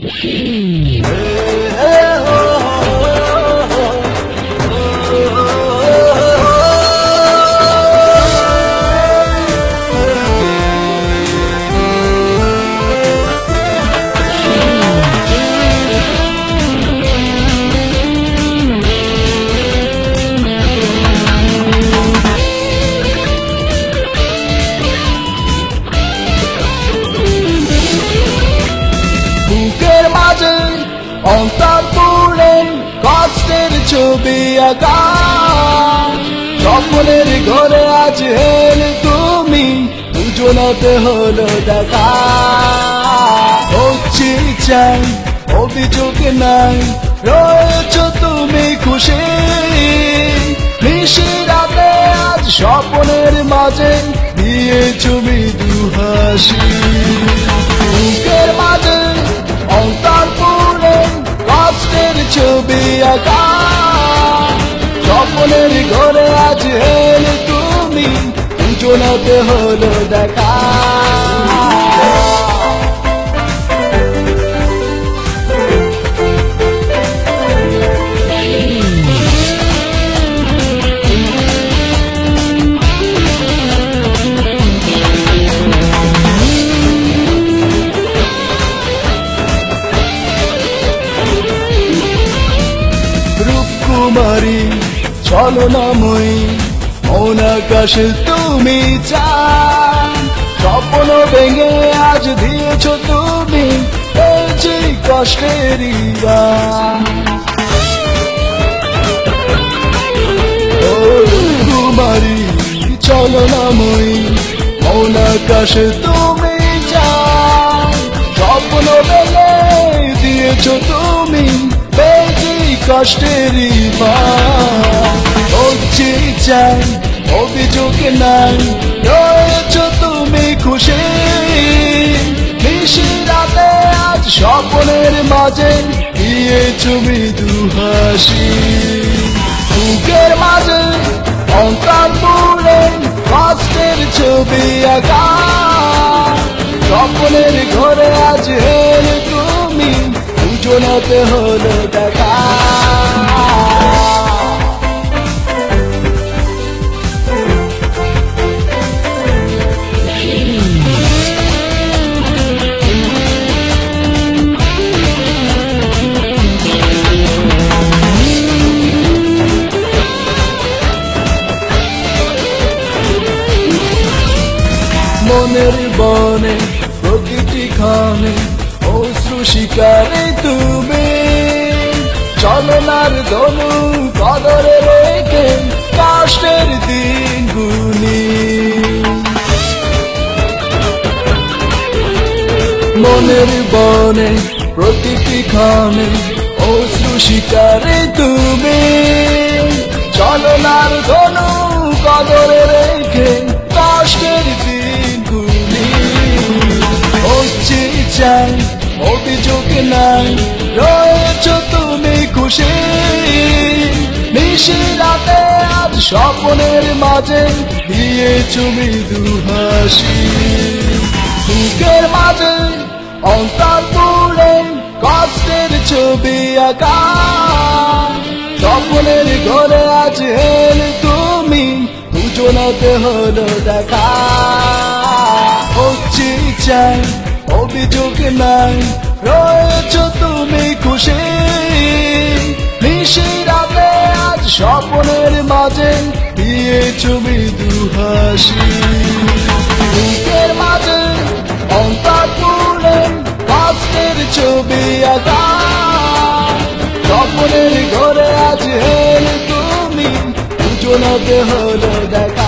Hey. স্বপ্নের ঘরে আজ হেলে তুমি, দুজনাতে হলো দেখা। হচ্ছে চাই, অভিযোগ নাই, রয়েছ তুমি খুশি। রাতে আজ স্বপ্নের মাঝে দিয়ে ছবি দুহাসি মাঝে অন্তর পুরে কষ্টের ছবি আঁকা। স্বপ্নের ঘরে আজ এলে তুমি। দুজনাতে হলো দেখা। রূপকুমারী ছলনাময়ী মন আকাশে তুমি চান। স্বপ্ন ভেঙে আজ দিয়েছ তুমি কষ্টের। ও রূপকুমারী ছলনাময়ী মন আকাশে তুমি চান। স্বপ্ন ভেঙে দিয়েছ তুমি বেজি কষ্টেরই হচ্ছে চাই, অভিযোগ নাই, রয়েছ তুমি খুশি। নিশি রাতে আজ স্বপ্নের মাঝে দিয়ে তুমি দুহাসি। বুকের মাঝে অন্তর পুরে কষ্টের ছবি আঁকা। স্বপ্নের ঘরে আজ হেলে তুমি, দুজনাতে হলো দেখা। মনের বনে প্রতিটি ক্ষণে, অশ্রু শিকারে তুমি চলনার ধনু কদরে রেখে কষ্টের দিন গুনি মনের বনে প্রতিটি ক্ষণে, অশ্রু শিকারে তুমি চলনার ধনু কদরে অভিযোগ নাই, রয়েছ তুমি খুশি। নিশি রাতে আজ স্বপ্নের মাঝে দিয়ে তুমি দুহাসি বুকের মাঝে অন্তর পুড়ে কষ্টের ছবি আঁকা। স্বপ্নের ঘরে আজ হেলে তুমি দুজনাতে হলো দেখা। হচ্ছে চাই নাই, রয়েছ তুমি খুশি। নিশি আজ স্বপ্নের মাঝে দিয়ে ছবি দুহাসি। বুকের মাঝে অন্তর পুরে কষ্টের ছবি আঁকা। স্বপ্নের ঘরে আজ হেলে তুমি দুজনাতে হলো দেখা।